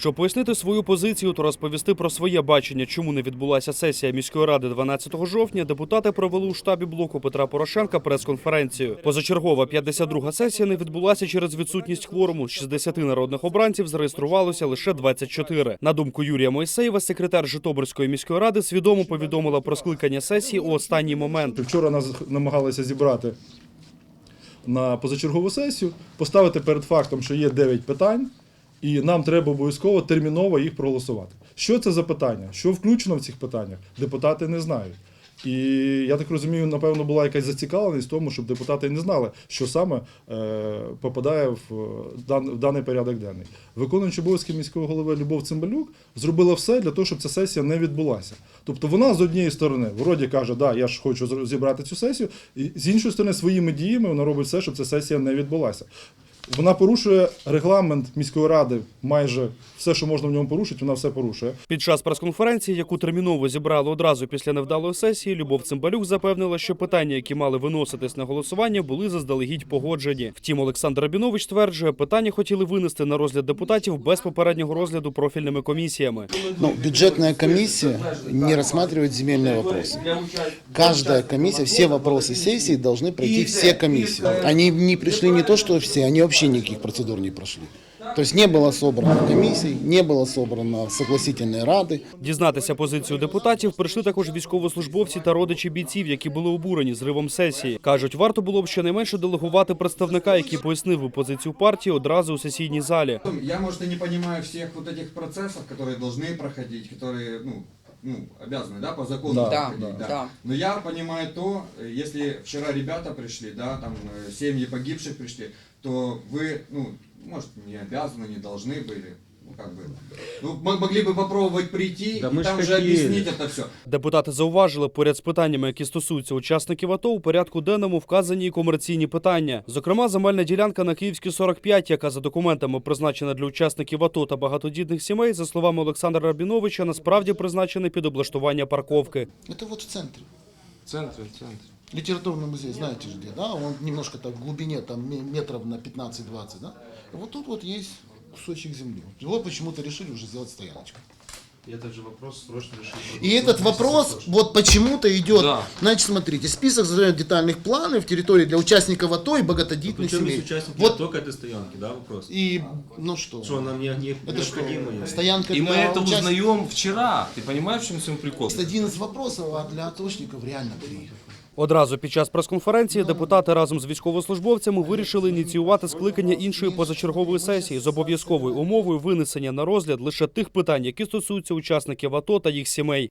Щоб пояснити свою позицію та розповісти про своє бачення, чому не відбулася сесія міської ради 12 жовтня, депутати провели у штабі блоку Петра Порошенка прес-конференцію. Позачергова 52-га сесія не відбулася через відсутність кворуму. З 60 народних обранців зареєструвалося лише 24. На думку Юрія Мойсеєва, секретар Житомирської міської ради свідомо повідомила про скликання сесії у останній момент. Вчора нас намагалися зібрати на позачергову сесію, поставити перед фактом, що є 9 питань, і нам треба обов'язково терміново їх проголосувати. Що це за питання? Що включено в цих питаннях? Депутати не знають. І я так розумію, напевно, була якась зацікавленість в тому, щоб депутати не знали, що саме е, попадає в, е, в даний порядок денний. Виконуючи обов'язки міського голови Любов Цимбалюк зробила все для того, щоб ця сесія не відбулася. Тобто вона з однієї сторони, вроді каже, да, я ж хочу зібрати цю сесію, і з іншої сторони, своїми діями вона робить все, щоб ця сесія не відбулася. Вона порушує регламент міської ради, майже все, що можна в ньому порушити, вона все порушує. Під час прес-конференції, яку терміново зібрали одразу після невдалої сесії, Любов Цимбалюк запевнила, що питання, які мали виноситись на голосування, були заздалегідь погоджені. Втім, Олександр Рабінович стверджує, питання хотіли винести на розгляд депутатів без попереднього розгляду профільними комісіями. Ну, бюджетная комиссия не рассматривает земельные вопросы. Каждая комиссия, все вопросы сессии должны пройти все комиссии. Они не пришли не то, что все, они вообще никаких процедур не прошли. То есть не было собрано комиссий, не было собрано согласительной рады. Дізнатися позицію депутатів прийшли також військовослужбовці та родичі бійців, які були обурені зривом сесії. кажуть, варто було б щонайменше делегувати представника, який пояснив би позицію партії одразу у сесійній залі. Я, может, и не понимаю всех вот этих процессов, которые должны проходить, которые, ну, ну, обязаны, да, по закону Да, проходить, да. да. Но я понимаю то, э, если вчера ребята пришли, да, там э, семьи погибших пришли, то вы, ну, может, не обязаны, не должны были, ну, как бы, ну, м- могли бы попробовать прийти Да и мы ж там же хотели. объяснить это все. Депутати зауважили, поряд з питаннями, які стосуються учасників АТО, у порядку денному вказані і комерційні питання. Зокрема, земельна ділянка на Київській 45, яка за документами призначена для учасників АТО та багатодітних сімей, за словами Олександра Рабіновича, насправді призначена під облаштування парковки. Это вот в центре. В центре, в центре. Литературный музей, знаете же где, да? Он немножко так в глубине, там ме- метров на 15-20, да? И вот тут вот есть кусочек земли. Вот почему-то решили уже сделать стояночку. И этот же вопрос срочно решить. И этот вопрос вот почему-то идет, Да. значит, смотрите, список детальных планов территории для участников АТО и богододитных Причем семей. есть участники Вот только этой стоянки, да, вопрос? и, ну что, Что нам не, не это что, необходимо? стоянка И мы это участников? узнаем вчера. Ты понимаешь, в чем сам прикол? Есть один из вопросов, а для атошников реально три. Одразу під час прес-конференції депутати разом з військовослужбовцями вирішили ініціювати скликання іншої позачергової сесії з обов'язковою умовою винесення на розгляд лише тих питань, які стосуються учасників АТО та їх сімей.